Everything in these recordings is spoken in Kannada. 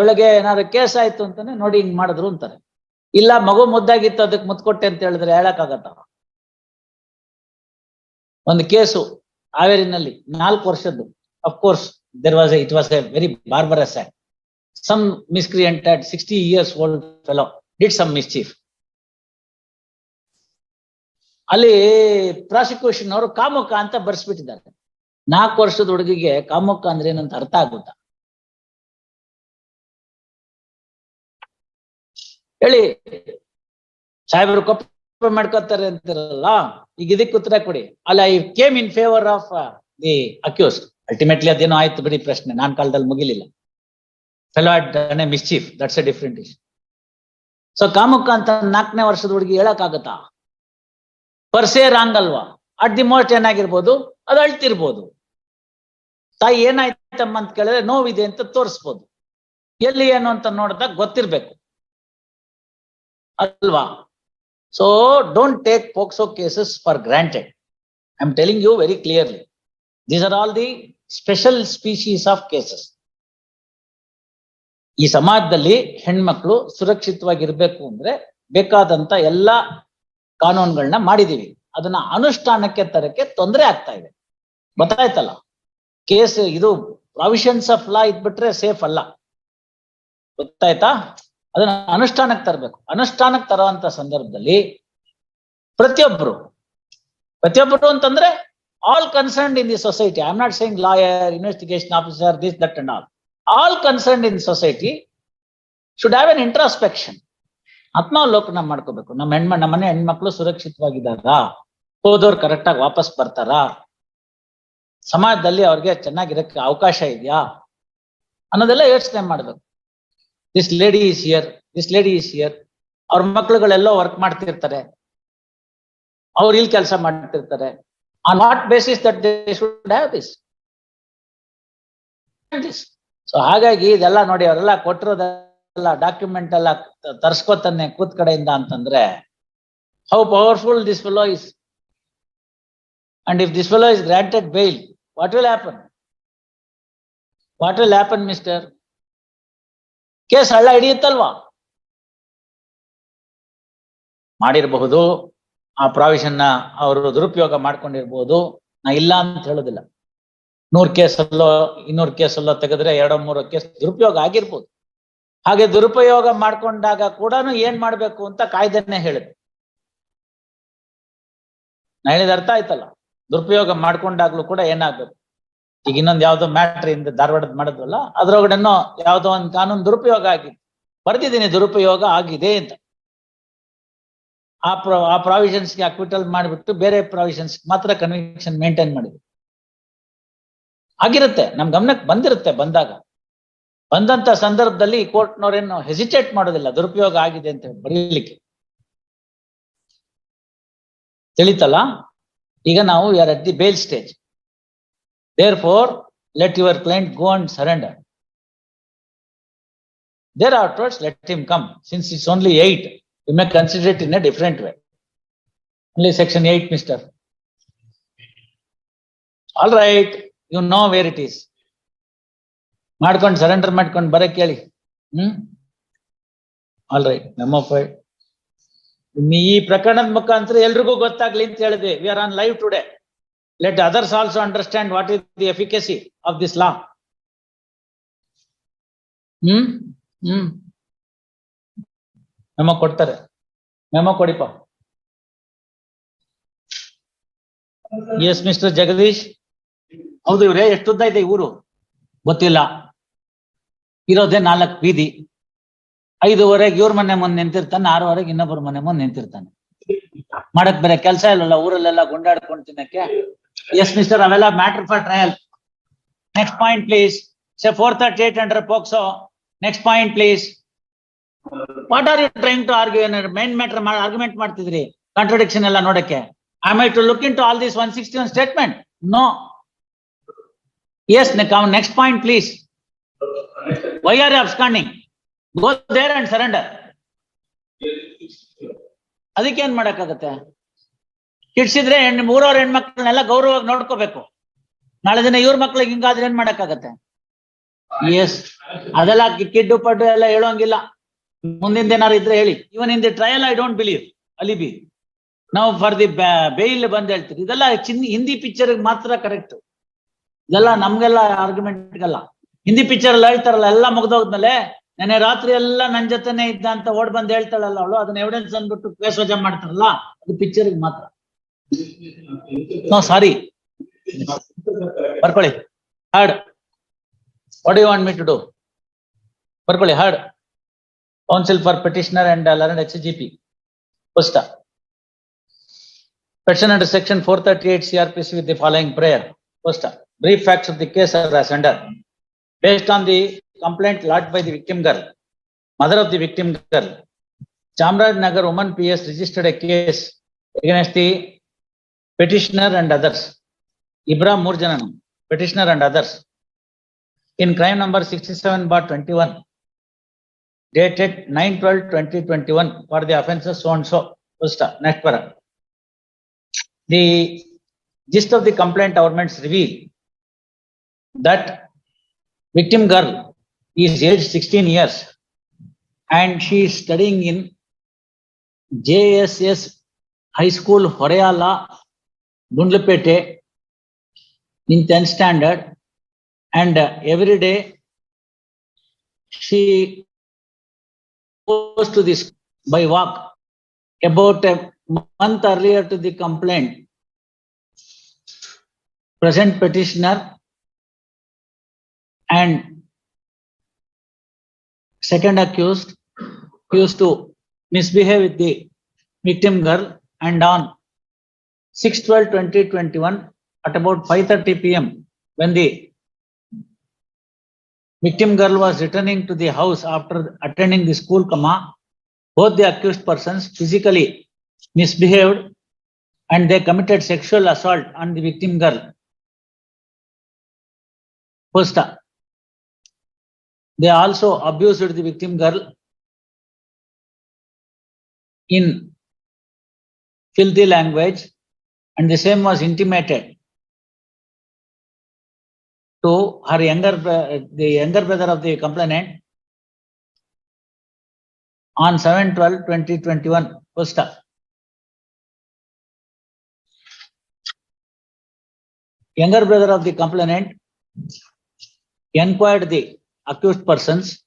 ಬೆಳಗ್ಗೆ ಏನಾದ್ರು ಕೇಸ್ ಆಯ್ತು ಅಂತಾನೆ ನೋಡಿ ಹಿಂಗ್ ಮಾಡಿದ್ರು ಅಂತಾರೆ. ಇಲ್ಲ, ಮಗು ಮುದ್ದಾಗಿತ್ತು, ಅದಕ್ಕೆ ಮುತ್ಕೊಟ್ಟೆ ಅಂತ ಹೇಳಿದ್ರೆ ಹೇಳಕ್ಕಾಗತ್ತ ಒಂದು ಕೇಸು ಹಾವೇರಿನಲ್ಲಿ, ನಾಲ್ಕು ವರ್ಷದ್ದು. Of course there was it was a very barbarous act some miscreant at sixty years old fellow did some mischief ಅಲ್ಲಿ ಪ್ರಾಸಿಕ್ಯೂಷನ್ ಅವರು ಕಾಮುಕ ಅಂತ ಬರ್ಸ್ಬಿಟ್ಟಿದ್ದಾರೆ. ನಾಲ್ಕು ವರ್ಷದ ಹುಡುಗಿಗೆ ಕಾಮುಕ ಅಂದ್ರೆ ಏನಂತ ಅರ್ಥ ಆಗುತ್ತಾ? ಹೇಳಿ. ಸಾಹೇಬರು ಕಪ್ಪ ಮಾಡ್ಕೊತಾರೆ ಅಂತಿರಲ್ಲ? ಈಗ ಇದಕ್ಕೆ ಉತ್ತರ ಕೊಡಿ. ಅಲ್ಲ I came in favour of the accused ultimately ಅದೇನೋ ಆಯ್ತು ಬಿಡಿ ಪ್ರಶ್ನೆ. ನಾನ್ ಕಾಲದಲ್ಲಿ ಮುಗಿಲಿಲ್ಲ. Fellow done a mischief that's a different issue so ಕಾಮುಕ ಅಂತ ನಾಲ್ಕನೇ ವರ್ಷದ ಹುಡುಗಿ ಹೇಳಕ್ಕಾಗತ್ತಾ? ಪರ್ಸೇ ರಾಂಗ್ ಅಲ್ವಾ? ಅಟ್ ದಿ ಮೋಸ್ಟ್ ಏನಾಗಿರ್ಬೋದು? ಅದು ಅಳ್ತಿರ್ಬೋದು. ತಾಯಿ ಏನಾಯ್ತಮ್ಮ ಅಂತ ಕೇಳಿದ್ರೆ ನೋವಿದೆ ಅಂತ ತೋರಿಸ್ಬೋದು. ಎಲ್ಲಿ ಏನು ಅಂತ ನೋಡಿದಾಗ ಗೊತ್ತಿರ್ಬೇಕು. ಅಲ್ವಾ? So don't take POCSO cases for granted I am telling you very clearly these are all the special species of cases ಈ ಸಮಾಜದಲ್ಲಿ ಹೆಣ್ಮಕ್ಳು ಸುರಕ್ಷಿತವಾಗಿರ್ಬೇಕು ಅಂದ್ರೆ ಬೇಕಾದಂತ ಎಲ್ಲ ಕಾನೂನುಗಳನ್ನ ಮಾಡಿದೀವಿ. ಅದನ್ನ ಅನುಷ್ಠಾನಕ್ಕೆ ತರಕ್ಕೆ ತೊಂದರೆ ಆಗ್ತಾ ಇದೆ. ಗೊತ್ತಾಯ್ತಲ್ಲ? ಕೇಸ್ ಇದು ಪ್ರಾವಿಷನ್ಸ್ ಆಫ್ ಲಾ ಇದ್ಬಿಟ್ರೆ ಸೇಫ್ ಅಲ್ಲ. ಗೊತ್ತಾಯ್ತಾ? ಅದನ್ನ ಅನುಷ್ಠಾನಕ್ಕೆ ತರಬೇಕು. ಅನುಷ್ಠಾನಕ್ಕೆ ತರುವಂತ ಸಂದರ್ಭದಲ್ಲಿ ಪ್ರತಿಯೊಬ್ರು ಪ್ರತಿಯೊಬ್ಬರು ಅಂತಂದ್ರೆ all concerned in the society I am not saying lawyer investigation officer this that and all all concerned in society should have an introspection ಆತ್ಮಾವಲೋಕನ ಮಾಡ್ಕೋಬೇಕು. ನಮ್ಮ ಹೆಣ್ಮ, ನಮ್ಮ ಮನೆ ಹೆಣ್ಮಕ್ಳು ಸುರಕ್ಷಿತವಾಗಿದ್ದಾರಾ? ಹೋದವ್ರು ಕರೆಕ್ಟ್ ಆಗಿ ವಾಪಸ್ ಬರ್ತಾರಾ? ಸಮಾಜದಲ್ಲಿ ಅವ್ರಿಗೆ ಚೆನ್ನಾಗಿರಕ್ಕೆ ಅವಕಾಶ ಇದೆಯಾ? ಅನ್ನೋದೆಲ್ಲ ಯೋಚನೆ ಮಾಡ್ಬೇಕು. This lady is here this lady is here ಅವ್ರ ಮಕ್ಳುಗಳೆಲ್ಲೋ ವರ್ಕ್ ಮಾಡ್ತಿರ್ತಾರೆ. ಅವ್ರು ಇಲ್ಲಿ ಕೆಲಸ ಮಾಡ್ತಿರ್ತಾರೆ. On what basis that they should have this so ಹಾಗಾಗಿ ಇದೆಲ್ಲ ನೋಡಿ ಅವರೆಲ್ಲ ಕೊಟ್ಟಿರೋದೆಲ್ಲ ಡಾಕ್ಯುಮೆಂಟ್ ಎಲ್ಲ ತರ್ಸ್ಕೊತಾನೆ ಕೂತ್ ಕಡೆಯಿಂದ ಅಂತಂದ್ರೆ how powerful this fellow is and if this fellow is granted bail what will happen what will happen mister case ಹಳ್ಳ ಹಿಡಿಯುತ್ತಲ್ವಾ? ಮಾಡಿರಬಹುದು, ಆ ಪ್ರಾವಿಷನ್ನ ಅವರು ದುರುಪಯೋಗ ಮಾಡ್ಕೊಂಡಿರ್ಬೋದು, ನಾ ಇಲ್ಲ ಅಂತ ಹೇಳೋದಿಲ್ಲ. ನೂರ್ ಕೇಸಲ್ಲೋ, ಇನ್ನೂರು ಕೇಸಲ್ಲೋ ತೆಗೆದ್ರೆ ಎರಡೋ ಮೂರೋ ಕೇಸ್ ದುರುಪಯೋಗ ಆಗಿರ್ಬೋದು. ಹಾಗೆ ದುರುಪಯೋಗ ಮಾಡ್ಕೊಂಡಾಗ ಕೂಡ ಏನ್ ಮಾಡ್ಬೇಕು ಅಂತ ಕಾಯ್ದೆನೆ ಹೇಳಿದೆ. ನಾ ಹೇಳಿದ ಅರ್ಥ ಆಯ್ತಲ್ಲ? ದುರುಪಯೋಗ ಮಾಡ್ಕೊಂಡಾಗ್ಲೂ ಕೂಡ ಏನಾಗ್ಬೇಕು? ಈಗ ಇನ್ನೊಂದು ಯಾವ್ದೋ ಮ್ಯಾಟ್ರ್ ಇಂದ ಧಾರವಾಡದ ಮಾಡಿದ್ವಲ್ಲ, ಅದ್ರೊಳಗಡೆನೋ ಯಾವ್ದೋ ಒಂದು ಕಾನೂನು ದುರುಪಯೋಗ ಆಗಿದೆ. ಬರ್ದಿದ್ದೀನಿ, ದುರುಪಯೋಗ ಆಗಿದೆ ಅಂತ. ಆ ಪ್ರ ಆ ಪ್ರಾವಿಷನ್ಸ್ಗೆ ಅಕ್ವಿಟಲ್ ಮಾಡಿಬಿಟ್ಟು ಬೇರೆ ಪ್ರಾವಿಷನ್ಸ್ ಮಾತ್ರ ಕನ್ವಿಕ್ಷನ್ ಮೇಂಟೈನ್ ಮಾಡಿದ್ವಿ ಆಗಿರುತ್ತೆ, ನಮ್ ಗಮನಕ್ಕೆ ಬಂದಿರುತ್ತೆ ಬಂದಾಗ. ಬಂದಂತ ಸಂದರ್ಭದಲ್ಲಿ ಕೋರ್ಟ್ನವರೇನು ಹೆಸಿಟೇಟ್ ಮಾಡೋದಿಲ್ಲ, ದುರುಪಯೋಗ ಆಗಿದೆ ಅಂತ ಬರೀಲಿಕ್ಕೆ. ತಿಳಿತಲ್ಲ? ಈಗ ನಾವು ಯಾರ at the bail stage there let your client go and surrender. There afterwards let him come since it's only eight you may consider it in a different way only section eight, mister all right you know where it is ಮಾಡ್ಕೊಂಡು ಸರೆಂಡರ್ ಮಾಡ್ಕೊಂಡು ಬರಕ್ ಕೇಳಿ ಹ್ಮ್ ಆಲ್ ರೈಟ್ ನಮ್ಮ ಈ ಪ್ರಕರಣದ ಮುಖಾಂತರ ಎಲ್ರಿಗೂ ಗೊತ್ತಾಗ್ಲಿ ಅಂತ ಹೇಳಿದ್ವಿ we are on live today let others also understand what is the efficacy of this law hmm hmm memo ಕೊಡ್ತಾರೆ. ಮೆಮೋ ಕೊಡಿಪ್ಪ ಎಸ್ ಮಿಸ್ಟರ್ ಜಗದೀಶ್ ಹೌದು ಇವ್ರೆ, ಎಷ್ಟುದ್ದ ಇದೆ ಊರು? ಗೊತ್ತಿಲ್ಲ. ಇರೋದೇ ನಾಲ್ಕು ಬೀದಿ. ಐದುವರೆಗೆ ಇವ್ರ ಮನೆ ಮುಂದೆ ನಿಂತಿರ್ತಾನೆ, ಆರೂವರೆಗೆ ಇನ್ನೊಬ್ಬರ ಮನೆ ಮುಂದೆ ನಿಂತಿರ್ತಾನೆ. ಮಾಡಕ್ ಬೇರೆ ಕೆಲಸ ಇಲ್ಲಲ್ಲ, ಊರಲ್ಲೆಲ್ಲ ಗುಂಡಾಡ್ಕೊಂಡು ತಿನ್ನಕ್ಕೆ? ಮಿಸ್ಟರ್ ಅವೆಲ್ಲ matter for trial next point please sec four thirty eight under POCSO next point please what are you trying to argue main matter argument ಮಾಡ್ತಿದ್ರಿ? ಕಾಂಟ್ರಡಿಕ್ಷನ್ ಎಲ್ಲ ನೋಡಕ್ಕೆ. I may to look into all this one sixty one statement no yes next point please why are absconding go there and surrender ಅದಕ್ಕೆ ಏನ್ ಮಾಡಕ್ಕಾಗತ್ತೆ? ಕಿಡ್ಸಿದ್ರೆ ಹೆಣ್ಣು, ಮೂರವ್ರ ಹೆಣ್ಮಕ್ಳನ್ನೆಲ್ಲ ಗೌರವವಾಗಿ ನೋಡ್ಕೋಬೇಕು. ನಾಳೆ ದಿನ ಇವ್ರ ಮಕ್ಳಿಗೆ ಹಿಂಗಾದ್ರೆ ಏನ್ ಮಾಡಕ್ಕಾಗತ್ತೆ? ಎಸ್ ಅದೆಲ್ಲ ಕಿಡ್ಡು ಪಡ್ಡು ಎಲ್ಲ ಹೇಳೋಂಗಿಲ್ಲ. ಮುಂದಿಂದ ಏನಾರು ಇದ್ರೆ ಹೇಳಿ. Even in trial I don't believe alibi. ನಾವು ಫಾರ್ ದಿ ಬೇಯಿಲ್ ಬಂದ್ ಹೇಳ್ತೀವಿ ಇದೆಲ್ಲ ಚಿನ್, ಹಿಂದಿ ಪಿಕ್ಚರ್ ಮಾತ್ರ ಕರೆಕ್ಟ್ ಇದೆಲ್ಲ ನಮ್ಗೆಲ್ಲ ಆರ್ಗ್ಯುಮೆಂಟ್ಗಲ್ಲ ಹಿಂದಿ ಪಿಕ್ಚರ್ ಎಲ್ಲ ಹೇಳ್ತಾರಲ್ಲ, ಎಲ್ಲ ಮುಗ್ದೋದ್ಮೇಲೆ ನೆನೆ ರಾತ್ರಿ ಎಲ್ಲ ನನ್ ಜೊತೆನೆ ಇದ್ದ ಅಂತ ಓಡ್ ಬಂದ್ ಹೇಳ್ತಾಳಲ್ಲ ಅವಳು, ಅದನ್ನ ಎವಿಡೆನ್ಸ್ ಅಂದ್ಬಿಟ್ಟು ಕೇಸ್ ವಜಾ ಮಾಡ್ತಾರಲ್ಲ, ಅದು ಪಿಕ್ಚರ್ ಮಾತ್ರ. ನೋ ಸಾರಿ ಬರ್ಕೊಳ್ಳಿ heard what you want me to do ಬರ್ಕೊಳ್ಳಿ heard counsel for petitioner and learned H G P first Petition under section four thirty-eight CRPC with the following prayer. First, brief facts of the case are as under. Based on the complaint lodged by the victim girl, mother of the victim girl, Chamraj Nagar woman PS registered a case against the petitioner and others. Ibrahim Murjananam, petitioner and others. In crime number sixty-seven bar twenty-one. Dated 9-12-2021 for the offences so and so. First, next para. The gist of the complaint governments reveal that victim girl is aged sixteen years and she is studying in JSS High School, Horayala, Gundlupete in tenth standard and uh, every day she goes to this by walk about a month earlier to the complaint. Present petitioner and second accused used to misbehave with the victim girl and on 6-12-2021 at about five thirty P M when the victim girl was returning to the house after attending the school comma, both the accused persons physically misbehaved and they committed sexual assault on the victim girl. First, they also abused the victim girl in filthy language and the same was intimated to her younger, the younger brother of the complainant on 7-12-2021. First, younger brother of the complainant inquired the accused persons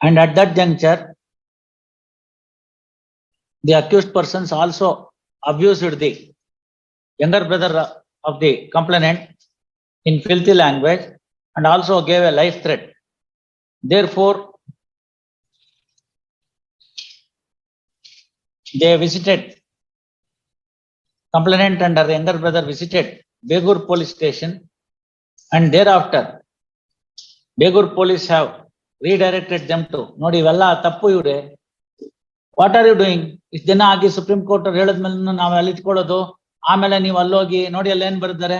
and at that juncture the accused persons also abused the younger brother of the complainant in filthy language and also gave a life threat. Therefore, they visited complainant and her younger brother visited Begur police station and thereafter Begur police have redirected them to ನೋಡಿ ಇವೆಲ್ಲ ತಪ್ಪು ಇವ್ರೆ ವಾಟ್ ಆರ್ ಯು ಡೂಯಿಂಗ್ ಇಷ್ಟು ದಿನ ಆಗಿ ಸುಪ್ರೀಂ ಕೋರ್ಟ್ ಅವ್ರು ಹೇಳಿದ್ಮೇಲೆ ನಾವು ಅಲ್ಲಿ ಇಟ್ಕೊಳ್ಳೋದು ಆಮೇಲೆ ನೀವು ಅಲ್ಲೋಗಿ ನೋಡಿ ಅಲ್ಲಿ ಏನ್ ಬರೆದಿದ್ದಾರೆ?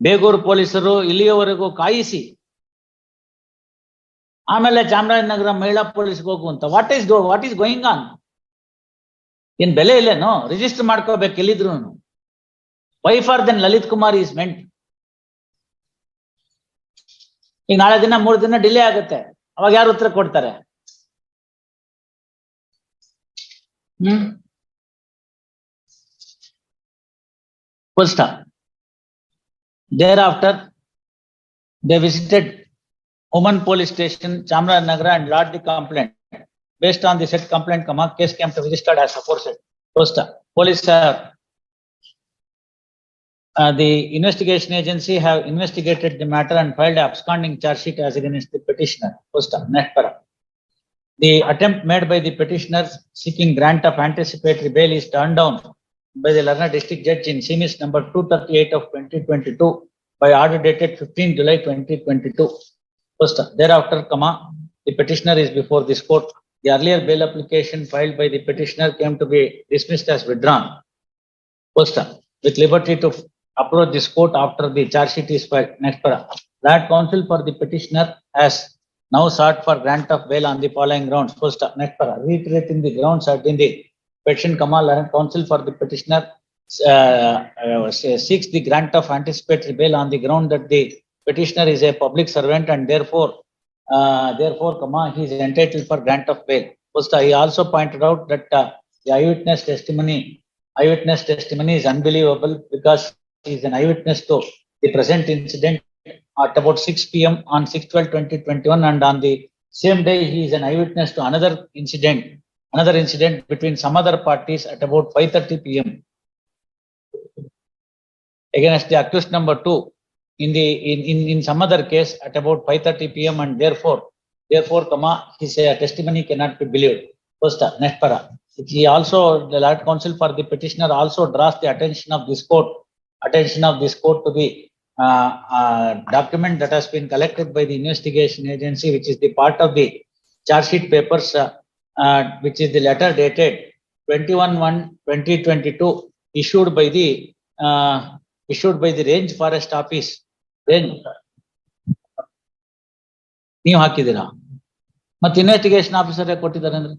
ಬೇಗೂರು ಪೊಲೀಸರು ಇಲ್ಲಿಯವರೆಗೂ ಕಾಯಿಸಿ. ಆಮೇಲೆ ಚಾಮರಾಜನಗರ ಮಹಿಳಾ ಪೊಲೀಸ್ಗೆ ಹೋಗು ಅಂತ. What is what is going on ಏನ್ ಬೆಲೆ ಇಲ್ಲೇನು? ರಿಜಿಸ್ಟರ್ ಮಾಡ್ಕೋಬೇಕು ಎಲ್ಲಿದ್ರು wife are then Lalit Kumar is made ಈಗ ನಾಳೆ ದಿನ ಮೂರು ದಿನ ಡಿಲೇ ಆಗುತ್ತೆ. ಅವಾಗ ಯಾರು ಉತ್ತರ ಕೊಡ್ತಾರೆ? ಹ್ಮ್ full stop. Thereafter, they visited Oman Police Station, Chamarajanagar and lodged the complaint. Based on the said complaint, comma, case came to registered as aforesaid. Full stop. Police have uh, the investigation agency have investigated the matter and filed absconding charge sheet as against the petitioner. Next para. The attempt made by the petitioners seeking grant of anticipatory bail is turned down by the Lerner District Judge in Semis number two thirty-eight of twenty twenty-two by order dated fifteen July twenty twenty-two. First, thereafter, comma, the petitioner is before this court. The earlier bail application filed by the petitioner came to be dismissed as withdrawn. First, with liberty to approach this court after the charge sheet is filed. Next para. That counsel for the petitioner has now sought for grant of bail on the following grounds. First, next para. Reiterating the grounds in the petition, comma, counsel for the petitioner uh, uh, seeks the grant of anticipatory bail on the ground that the petitioner is a public servant and therefore, uh, therefore, comma, he is entitled for grant of bail. First, he also pointed out that uh, the eyewitness testimony, eyewitness testimony is unbelievable because he is an eyewitness to the present incident at about six P M on 6 12 2021 and on the same day, he is an eyewitness to another incident, another incident between some other parties at about five thirty P M. Against the accused number two in the, in, in, in some other case at about five thirty P M and therefore, therefore, comma, his uh, testimony cannot be believed. First, uh, next para. He also, the Lord Counsel for the petitioner also draws the attention of this court, attention of this court to the uh, uh, document that has been collected by the investigation agency, which is the part of the charge sheet papers, uh, uh, which is the letter dated 21-1-2022 issued by the, uh, issued by the range forest office. Range. ನೀವು ಹಾಕಿದ್ದೀರಾ ಮತ್ತೆ ಇನ್ವೆಸ್ಟಿಗೇಷನ್ ಆಫೀಸರ್ ಕೊಟ್ಟಿದ್ದಾರೆ ಅಂದ್ರೆ